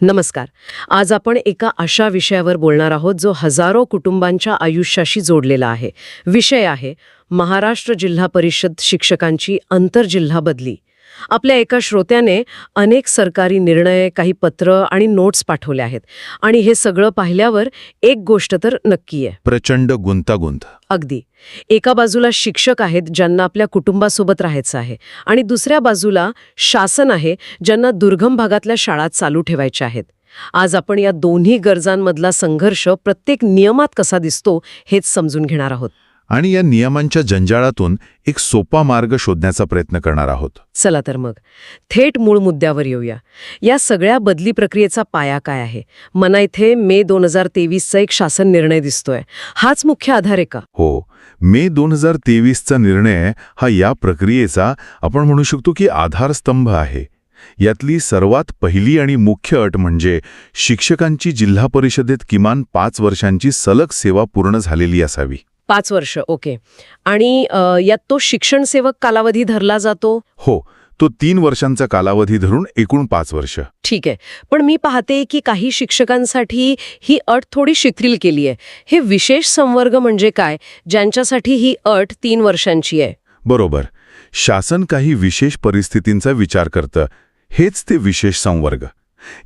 नमस्कार. आज आपण एका अशा विषयावर बोलणार आहोत जो हजारो कुटुंबांच्या आयुष्याशी जोडलेला आहे. विषय आहे महाराष्ट्र जिल्हा परिषद शिक्षकांची आंतरजिल्हा बदली. आपल्या एका श्रोत्याने अनेक सरकारी निर्णय काही पत्र आणि नोट्स पाठवले आहेत. आणि हे सगळं पाहिल्यावर एक गोष्ट तर नक्की आहे. प्रचंड गुंतागुंत. अगदी. एका बाजूला शिक्षक आहेत ज्यांना आपल्या कुटुंबासोबत राहायचं आहे आणि दुसऱ्या बाजूला शासन आहे ज्यांना दुर्गम भागातल्या शाळा चालू ठेवायच्या आहेत. आज आपण या दोन्ही गरजांमधला संघर्ष प्रत्येक नियमात कसा दिसतो हेच समजून घेणार आहोत. आणि या नियमांच्या जंजाळातून एक सोपा मार्ग शोधण्याचा प्रयत्न करणार आहोत. चला तर मग थेट मूळ मुद्द्यावर येऊया. या सगळ्या बदली प्रक्रियेचा पाया काय आहे? मना इथे मे दोन हजार तेवीसचा एक शासन निर्णय दिसतोय. हाच मुख्य आधार आहे का? हो मे दोन हजार तेवीसचा निर्णय हा या प्रक्रियेचा आपण म्हणू शकतो की आधारस्तंभ आहे. यातली सर्वात पहिली आणि मुख्य अट म्हणजे शिक्षकांची जिल्हा परिषदेत किमान पाच वर्षांची सलग सेवा पूर्ण झालेली असावी. पाच वर्ष ओके. आणि यात तो शिक्षण सेवक कालावधी धरला जातो? हो तो तीन वर्षांचा कालावधी धरून एकूण पाच वर्ष. ठीक आहे. पण मी पाहते की काही शिक्षकांसाठी ही अट थोडी शिथिल केली आहे. हे विशेष संवर्ग म्हणजे काय? ज्यांच्यासाठी ही अट तीन वर्षांची आहे. बरोबर. शासन काही विशेष परिस्थितींचा विचार करतं. हेच ते विशेष संवर्ग.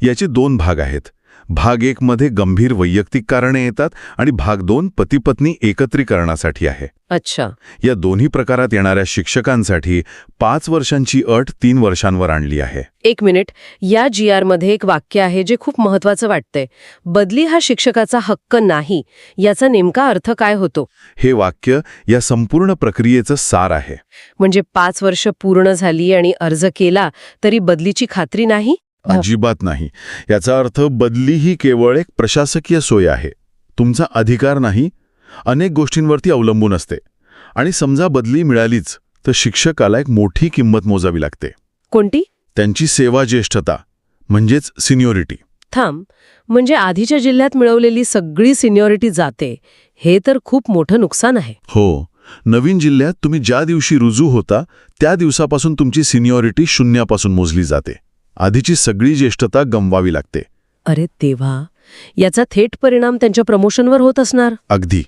याचे दोन भाग आहेत. भाग एक मध्ये गंभीर वैयक्तिक कारणे येतात आणि भाग दोन पतीपत्नी एकत्रीकरणासाठी आहे. अच्छा. या दोन्ही प्रकारात येणाऱ्या शिक्षकांसाठी पाच वर्षांची अट तीन वर्षांवर आणली आहे. एक मिनिट. या जी आरमध्ये एक वाक्य आहे जे खूप महत्वाचं वाटतंय. बदली हा शिक्षकाचा हक्क नाही. याचा नेमका अर्थ काय होतो? हे वाक्य या संपूर्ण प्रक्रियेचं सार आहे. म्हणजे पाच वर्ष पूर्ण झाली आणि अर्ज केला तरी बदलीची खात्री नाही? अजिबात नाही. याचा अर्थ बदली ही केवळ एक प्रशासकीय सोय आहे. तुमचा अधिकार नाही अनेक गोष्टींवरती अवलंबून असते. आणि समजा बदली मिळालीच तर शिक्षकाला एक मोठी किंमत मोजावी लागते. कोणती? त्यांची सेवा ज्येष्ठता म्हणजेच सिनियोरिटी. थांब. म्हणजे आधीच्या जिल्ह्यात मिळवलेली सगळी सिनियरिटी जाते. हे तर खूप मोठं नुकसान आहे. हो. नवीन जिल्ह्यात तुम्ही ज्या दिवशी रुजू होता त्या दिवसापासून तुमची सिनियॉरिटी शून्यापासून मोजली जाते. आधीची सगळी ज्येष्ठता गमवावी लागते. अरे तेव्हा याचा थेट परिणाम त्यांच्या प्रमोशनवर होत असणार? अगदी.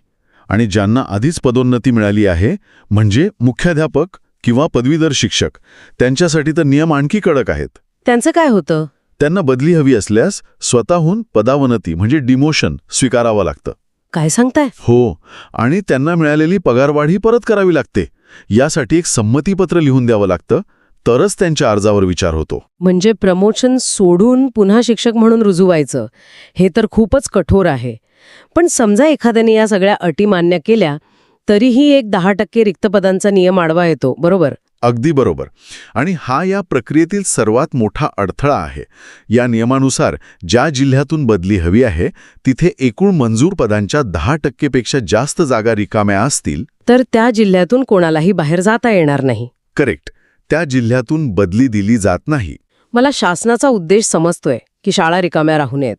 आणि ज्यांना आधीच पदोन्नती मिळाली आहे म्हणजे मुख्याध्यापक किंवा पदवीधर शिक्षक त्यांच्यासाठी तर नियम आणखी कडक आहेत. त्यांचं काय होतं? त्यांना बदली हवी असल्यास स्वतःहून पदावनती म्हणजे डिमोशन स्वीकारावं लागतं. काय सांगताय? हो आणि त्यांना मिळालेली पगारवाढी परत करावी लागते. यासाठी एक संमतीपत्र लिहून द्यावं लागतं तरच त्यांच्या अर्जावर विचार होतो. म्हणजे प्रमोशन सोडून पुन्हा शिक्षक म्हणून रुजू व्हायचं हे तर खूपच कठोर आहे. पण समजा एखाद्याने या सगळ्या अटी मान्य केल्या तरीही एक दहा टक्के रिक्त पदांचा नियम आडवा येतो बरोबर? अगदी बरोबर. आणि हा या प्रक्रियेतील सर्वात मोठा अडथळा आहे. या नियमानुसार ज्या जिल्ह्यातून बदली हवी आहे तिथे एकूण मंजूर पदांच्या दहा टक्केपेक्षा जास्त जागा रिकाम्या असतील. तर त्या जिल्ह्यातून कोणालाही बाहेर जाता येणार नाही. करेक्ट. त्या जिल्ह्यातून बदली दिली जात नाही. मला शासनाचा उद्देश समजतोय की शाळा रिकाम्या राहू नयेत.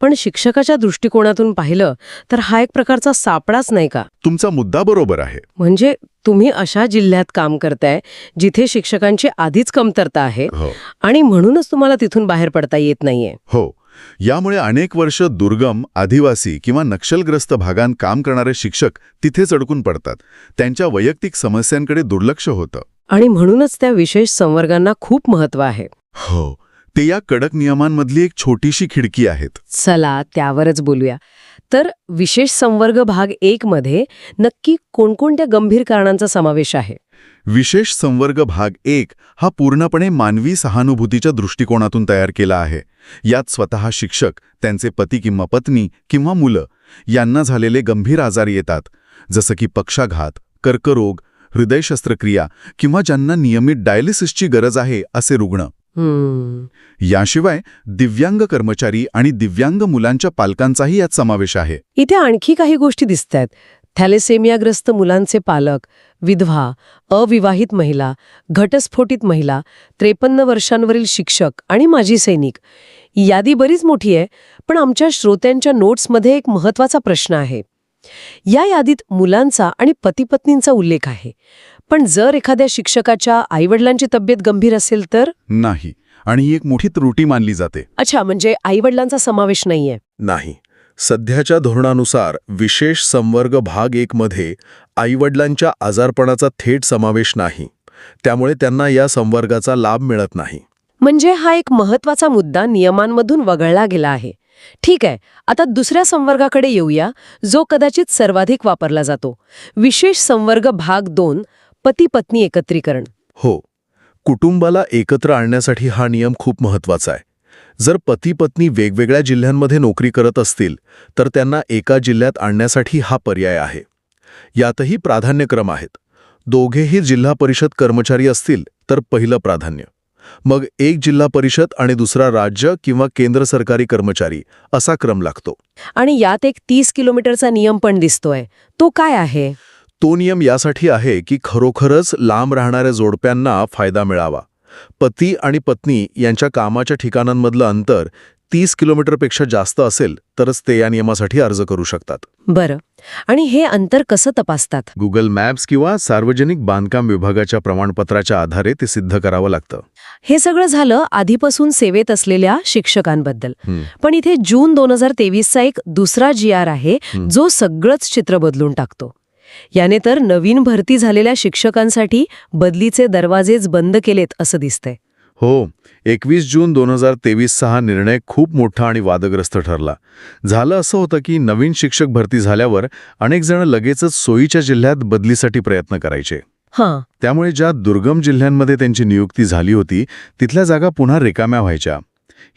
पण शिक्षकाच्या दृष्टिकोनातून पाहिलं तर हा एक प्रकारचा सापडाच नाही का? तुमचा मुद्दा बरोबर आहे. म्हणजे तुम्ही अशा जिल्ह्यात काम करताय जिथे शिक्षकांची आधीच कमतरता आहे हो. आणि म्हणूनच तुम्हाला तिथून बाहेर पडता येत नाहीये. हो. यामुळे अनेक वर्ष दुर्गम आदिवासी किंवा नक्षलग्रस्त भागांत काम करणारे शिक्षक तिथेच अडकून पडतात. त्यांच्या वैयक्तिक समस्यांकडे दुर्लक्ष होतं. आणि म्हणूनच त्या विशेष संवर्गांना खूप महत्त्व आहे. हो ते या कडक नियमांमधली एक छोटीशी खिडकी आहेत. चला त्यावरच बोलूया. तर विशेष संवर्ग भाग एक मध्ये नक्की कोणकोणत्या गंभीर कारणांचा समावेश आहे? विशेष संवर्ग भाग एक हा पूर्णपणे मानवी सहानुभूतीच्या दृष्टिकोनातून तयार केला आहे. यात स्वतः शिक्षक त्यांचे पती किंवा पत्नी किंवा मुलं यांना झालेले गंभीर आजार येतात. जसं की पक्षाघात कर्करोग हृदय शस्त्रक्रिया किंवा ज्यांना नियमित डायलिसिसची गरज आहे असे रुग्ण. याशिवाय दिव्यांग कर्मचारी आणि दिव्यांग मुलांच्या पालकांचाही यात समावेश आहे. इथे आणखी काही गोष्टी दिसत आहेत थॅलेसेमियाग्रस्त मुलांचे पालक विधवा अविवाहित महिला घटस्फोटित महिला त्रेपन्न वर्षांवरील शिक्षक आणि माजी सैनिक. यादी बरीच मोठी आहे पण आमच्या श्रोत्यांच्या नोट्समध्ये एक महत्त्वाचा प्रश्न आहे. या यादीत मुलांचा आणि पतीपत्नींचा उल्लेख आहे. पण जर एखाद्या शिक्षकाच्या आईवडिलांची तब्येत गंभीर असेल तर? नाही. आणि ही एक मोठी त्रुटी मानली जाते. अच्छा म्हणजे आईवडिलांचा समावेश नाहीये. नाही. सध्याच्या धोरणानुसार विशेष संवर्ग भाग एकमध्ये आईवडिलांच्या आजारपणाचा थेट समावेश नाही. त्यामुळे त्यांना या संवर्गाचा लाभ मिळत नाही. म्हणजे हा एक महत्त्वाचा मुद्दा नियमांमधून वगळला गेला आहे. ठीक आहे आता दुसऱ्या संवर्गाकडे येऊया जो कदाचित सर्वाधिक वापरला जातो. विशेष संवर्ग भाग दोन पती पत्नी एकत्रीकरण. हो कुटुंबाला एकत्र आणण्यासाठी हा नियम खूप महत्त्वाचा आहे. जर पती पत्नी वेगवेगळ्या जिल्ह्यांमध्ये नोकरी करत असतील तर त्यांना एका जिल्ह्यात आणण्यासाठी हा पर्याय आहे. यातही प्राधान्यक्रम आहेत. दोघेही जिल्हा परिषद कर्मचारी असतील तर पहिलं प्राधान्य. मग एक जिल्हा परिषद आणि दुसरा राज्य किंवा केंद्र सरकारी कर्मचारी असा क्रम लागतो. आणि यात एक तीस किलोमीटरचा नियम पण दिसतोय. तो काय आहे? तो नियम यासाठी आहे की खरोखरच लांब राहणाऱ्या जोडप्यांना फायदा मिळावा. पती आणि पत्नी यांच्या कामाच्या ठिकाणांमधलं अंतर तीस किलोमीटरपेक्षा जास्त असेल तरच ते या नियमासाठी अर्ज करू शकतात. बरं. आणि हे अंतर कसं तपासतात? गुगल मॅप्स किंवा सार्वजनिक बांधकाम विभागाच्या प्रमाणपत्राच्या आधारे ते सिद्ध करावं लागतं. हे सगळं झालं आधीपासून सेवेत असलेल्या शिक्षकांबद्दल. पण इथे जून दोन हजार तेवीसचा एक दुसरा जी आर आहे. जो सगळंच चित्र बदलून टाकतो. याने तर नवीन भरती झालेल्या शिक्षकांसाठी बदलीचे दरवाजेच बंद केलेत असं दिसतंय. हो एकवीस जून दोन हजार तेवीसचा हा निर्णय खूप मोठा आणि वादग्रस्त ठरला. झालं असं होतं की नवीन शिक्षक भरती झाल्यावर अनेक जण लगेचच सोयीच्या जिल्ह्यात बदलीसाठी प्रयत्न करायचे. हां. त्यामुळे ज्या दुर्गम जिल्ह्यांमध्ये त्यांची नियुक्ती झाली होती तिथल्या जागा पुन्हा रिकाम्या व्हायच्या.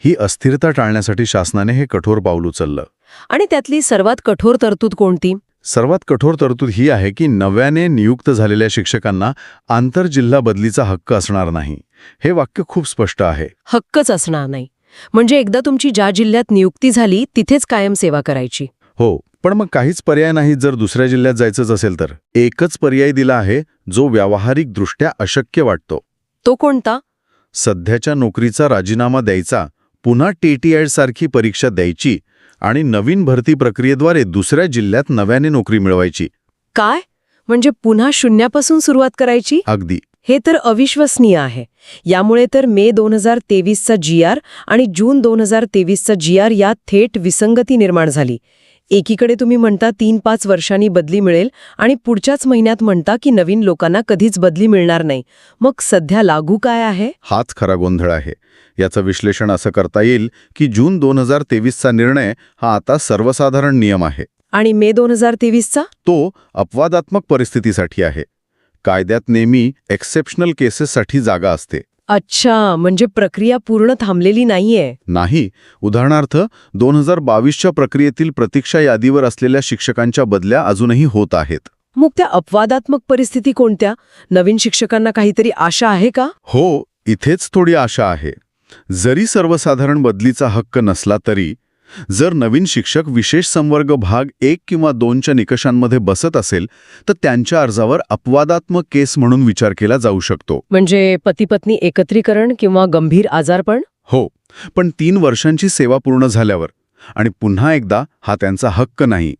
ही अस्थिरता टाळण्यासाठी शासनाने हे कठोर पाऊल उचललं. आणि त्यातली सर्वात कठोर तरतूद कोणती? सर्वात कठोर तरतूद ही आहे की नव्याने नियुक्त झालेल्या शिक्षकांना आंतरजिल्हा बदलीचा हक्क असणार नाही. हे वाक्य खूप स्पष्ट आहे. हक्कच असणार नाही. म्हणजे एकदा तुमची ज्या जिल्ह्यात नियुक्ती झाली तिथेच कायम सेवा करायची. हो पण मग काहीच पर्याय नाही जर दुसऱ्या जिल्ह्यात जायचंच असेल तर. एकच पर्याय दिला आहे जो व्यावहारिकदृष्ट्या अशक्य वाटतो. तो कोणता? सध्याच्या नोकरीचा राजीनामा द्यायचा पुन्हा टीटीआय सारखी परीक्षा द्यायची आणि नवीन भरती प्रक्रियेद्वारे दुसऱ्या जिल्ह्यात नव्याने नोकरी मिळवायची. काय? म्हणजे पुन्हा शून्यापासून सुरुवात करायची? अगदी. हे तर अविश्वसनीय आहे. यामुळे तर मे दोन हजार तेवीसचा जी आर आणि जून दोन हजार तेवीसचा जी आर यात थेट विसंगती निर्माण झाली. एकीकडे तुम्ही म्हणता तीन पाच वर्षांनी बदली मिळेल आणि पुढच्याच महिन्यात म्हणता की नवीन लोकांना कधीच बदली मिळणार नाही. मग सध्या लागू काय आहे? हाच खरा गोंधळ आहे. याचं विश्लेषण असं करता येईल की जून दोन हजार तेवीसचा निर्णय हा आता सर्वसाधारण नियम आहे. आणि मे दोन हजार तेवीसचा? तो अपवादात्मक परिस्थितीसाठी आहे. कायद्यात नेहमी एक्सेप्शनल केसेससाठी जागा असते. अच्छा म्हणजे प्रक्रिया पूर्ण थांबलेली नाहीये. नाही उदाहरणार्थ दोन हजार बावीसच्या प्रक्रियेतील प्रतीक्षा यादीवर असलेल्या शिक्षकांच्या बदल्या अजूनही होत आहेत. मग त्या अपवादात्मक परिस्थिती कोणत्या? नवीन शिक्षकांना काहीतरी आशा आहे का? हो इथेच थोडी आशा आहे. जरी सर्वसाधारण बदलीचा हक्क नसला तरी जर नवीन शिक्षक विशेष संवर्ग भाग एक किंवा दोनच्या निकषांमध्ये बसत असेल तर त्यांच्या अर्जावर अपवादात्मक केस म्हणून विचार केला जाऊ शकतो. म्हणजे पती पत्नी एकत्रीकरण किंवा गंभीर आजारपण? हो पण तीन वर्षांची सेवा पूर्ण झाल्यावर. आणि पुन्हा एकदा हा त्यांचा हक्क नाही.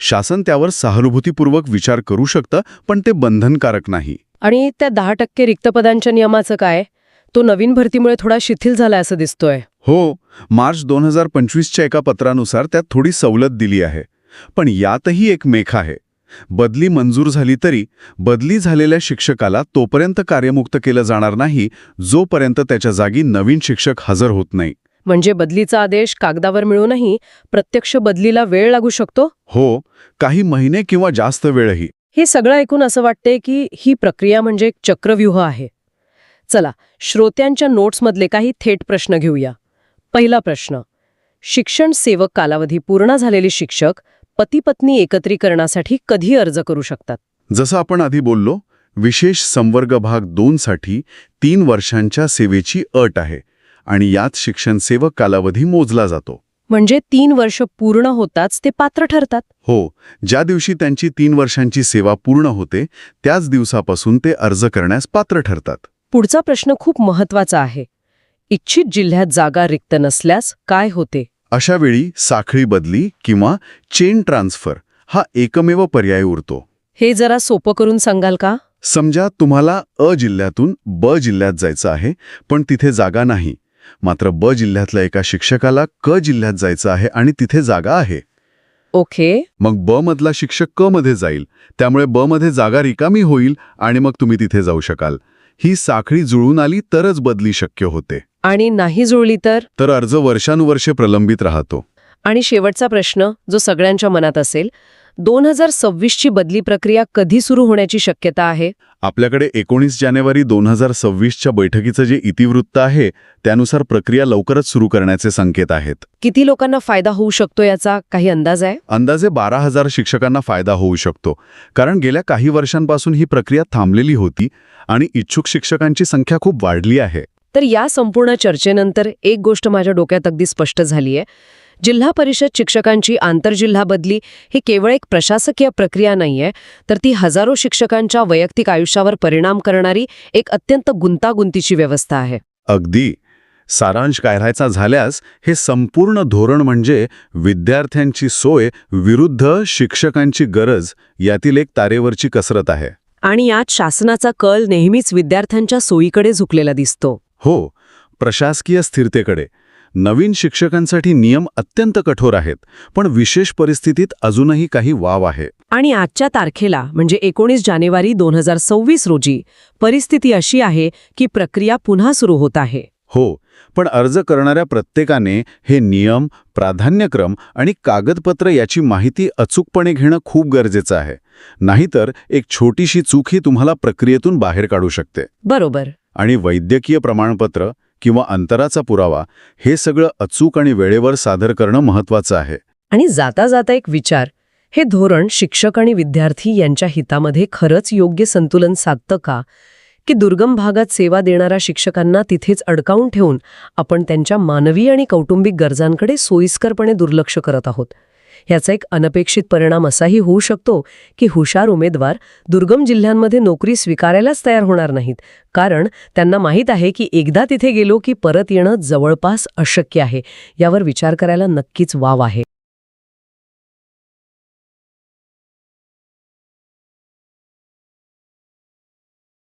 शासन त्यावर सहानुभूतीपूर्वक विचार करू शकतं पण ते बंधनकारक नाही. आणि त्या दहा टक्के रिक्त पदांच्या नियमाचं काय? तो नवीन भरतीमुळे थोडा शिथिल झालाय असं दिसतोय. हो मार्च दोन हजार पंचवीसच्या एका पत्रानुसार त्यात थोडी सवलत दिली आहे. पण यातही एक मेख आहे. बदली मंजूर झाली तरी बदली झालेल्या शिक्षकाला तोपर्यंत कार्यमुक्त केलं जाणार नाही जोपर्यंत त्याच्या जागी नवीन शिक्षक हजर होत नाही. म्हणजे बदलीचा आदेश कागदावर मिळूनही प्रत्यक्ष बदलीला वेळ लागू शकतो? हो काही महिने किंवा जास्त वेळही. हे सगळं ऐकून असं वाटते की ही प्रक्रिया म्हणजे एक चक्रव्यूह आहे. चला श्रोत्यांच्या नोट्समधले काही थेट प्रश्न घेऊया. पहिला प्रश्न. शिक्षण सेवक कालावधी पूर्ण झालेले शिक्षक पती पत्नी एकत्रीकरणासाठी कधी अर्ज करू शकतात? जसं आपण आधी बोललो विशेष संवर्ग भाग दोनसाठी तीन वर्षांच्या सेवेची अट आहे आणि यात शिक्षण सेवक कालावधी मोजला जातो. म्हणजे तीन वर्ष पूर्ण होताच ते पात्र ठरतात? हो ज्या दिवशी त्यांची तीन वर्षांची सेवा पूर्ण होते त्याच दिवसापासून ते अर्ज करण्यास पात्र ठरतात. पुढचा प्रश्न खूप महत्त्वाचा आहे. इच्छित जिल्ह्यात जागा रिक्त नसल्यास काय होते? अशा वेळी साखळी बदली किंवा चेन ट्रान्सफर हा एकमेव पर्याय उरतो. हे जरा सोपं करून सांगाल का? समजा तुम्हाला अ जिल्ह्यातून ब जिल्ह्यात जायचं आहे पण तिथे जागा नाही. मात्र ब जिल्ह्यातल्या एका शिक्षकाला क जिल्ह्यात जायचं आहे आणि तिथे जागा आहे. ओके. मग ब मधला शिक्षक क मध्ये जाईल. त्यामुळे ब मध्ये जागा रिकामी होईल आणि मग तुम्ही तिथे जाऊ शकाल. ही साखळी जुळून आली तरच बदली शक्य होते. आणि नाही जुळली तर? तर अर्ज वर्षानुवर्षे प्रलंबित राहतो. आणि शेवटचा प्रश्न जो सगळ्यांच्या मनात असेल दोन हजार सव्वीसची बदली प्रक्रिया कधी सुरू होण्याची शक्यता आहे? आपल्याकडे एकोणीस जानेवारी दोन हजार सव्वीसच्या बैठकीचं जे इतिवृत्त आहे त्यानुसार प्रक्रिया लवकरच सुरू करण्याचे संकेत आहेत. किती लोकांना फायदा होऊ शकतो याचा काही अंदाज आहे? अंदाजे बारा हजार शिक्षकांना फायदा होऊ शकतो. कारण गेल्या काही वर्षांपासून ही प्रक्रिया थांबलेली होती आणि इच्छुक शिक्षकांची संख्या खूप वाढली आहे. तर या संपूर्ण चर्चेनंतर एक गोष्ट माझ्या डोक्यात अगदी स्पष्ट झालीय. जिल्हा परिषद शिक्षकांची आंतरजिल्हा बदली ही केवळ एक प्रशासकीय प्रक्रिया नाहीये तर ती हजारो शिक्षकांच्या वैयक्तिक आयुष्यावर परिणाम करणारी एक अत्यंत गुंतागुंतीची व्यवस्था आहे. अगदी. सारांश काढायचा झाल्यास हे संपूर्ण धोरण म्हणजे विद्यार्थ्यांची सोय विरुद्ध शिक्षकांची गरज यातील एक तारेवरची कसरत आहे. आणि यात शासनाचा कल नेहमीच विद्यार्थ्यांच्या सोयीकडे झुकलेला दिसतो. हो प्रशासकीय स्थिरतेकडे. नवीन शिक्षकांसाठी नियम अत्यंत कठोर आहेत पण विशेष परिस्थितीत अजूनही काही वाव आहे. आणि आजच्या तारखेला म्हणजे एकोणीस जानेवारी दोन हजार सव्वीस रोजी परिस्थिती अशी आहे की प्रक्रिया पुन्हा सुरू होत आहे. हो पण अर्ज करणाऱ्या प्रत्येकाने हे नियम प्राधान्यक्रम आणि कागदपत्र याची माहिती अचूकपणे घेणं खूप गरजेचं आहे. नाहीतर एक छोटीशी चूकही तुम्हाला प्रक्रियेतून बाहेर काढू शकते. बरोबर. आणि वैद्यकीय प्रमाणपत्र किंवा अंतराचा पुरावा हे सगळं अचूक आणि वेळेवर सादर करणं महत्वाचं आहे. आणि जाता जाता एक विचार हे धोरण शिक्षक आणि विद्यार्थी यांच्या हितामध्ये खरंच योग्य संतुलन साधतं का? की दुर्गम भागात सेवा देणाऱ्या शिक्षकांना तिथेच अडकावून ठेवून आपण त्यांच्या मानवी आणि कौटुंबिक गरजांकडे सोयीस्करपणे दुर्लक्ष करत आहोत? ह्याचा एक अनपेक्षित परिणाम असाही होऊ शकतो की हुशार उमेदवार दुर्गम जिल्ह्यांमध्ये नोकरी स्वीकारायलाच तयार होणार नाहीत. कारण त्यांना माहीत आहे की एकदा तिथे गेलो की परत येणं जवळपास अशक्य आहे. यावर विचार करायला नक्कीच वाव आहे.